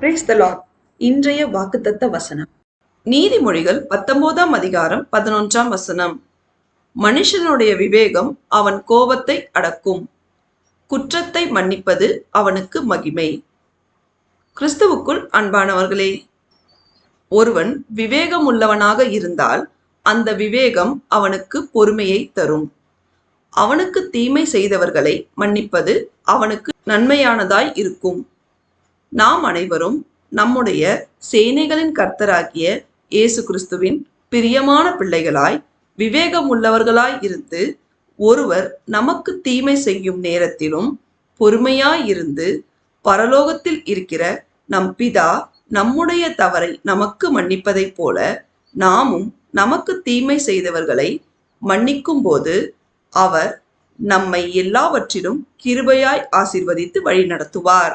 Brace த Lord இன்றைய வாக்குத்தத்த வசனம். நீதிமொழிகள் பத்தொன்பதாம் அதிகாரம் பதினொன்றாம் வசனம். மனுஷனுடைய விவேகம் அவன் கோபத்தை அடக்கும். குற்றத்தை மன்னிப்பது அவனுக்கு மகிமை. கிறிஸ்துவுக்குள் அன்பானவர்களே ஒருவன் விவேகம் உள்ளவனாக இருந்தால் அந்த விவேகம் அவனுக்கு பொறுமையை தரும். அவனுக்கு தீமை செய்தவர்களை மன்னிப்பது அவனுக்கு நன்மையானதாய் இருக்கும். நாம் அனைவரும் நம்முடைய சேனைகளின் கர்த்தராகிய இயேசு கிறிஸ்துவின் பிரியமான பிள்ளைகளாய் விவேகம் உள்ளவர்களாய் இருந்து ஒருவர் நமக்கு தீமை செய்யும் நேரத்திலும் பொறுமையாய் இருந்து பரலோகத்தில் இருக்கிற நம் பிதா நம்முடைய தவறை நமக்கு மன்னிப்பதைப் போல நாமும் நமக்கு தீமை செய்தவர்களை மன்னிக்கும் போது அவர் நம்மை எல்லாவற்றிலும் கிருபையாய் ஆசிர்வதித்து வழிநடத்துவார்.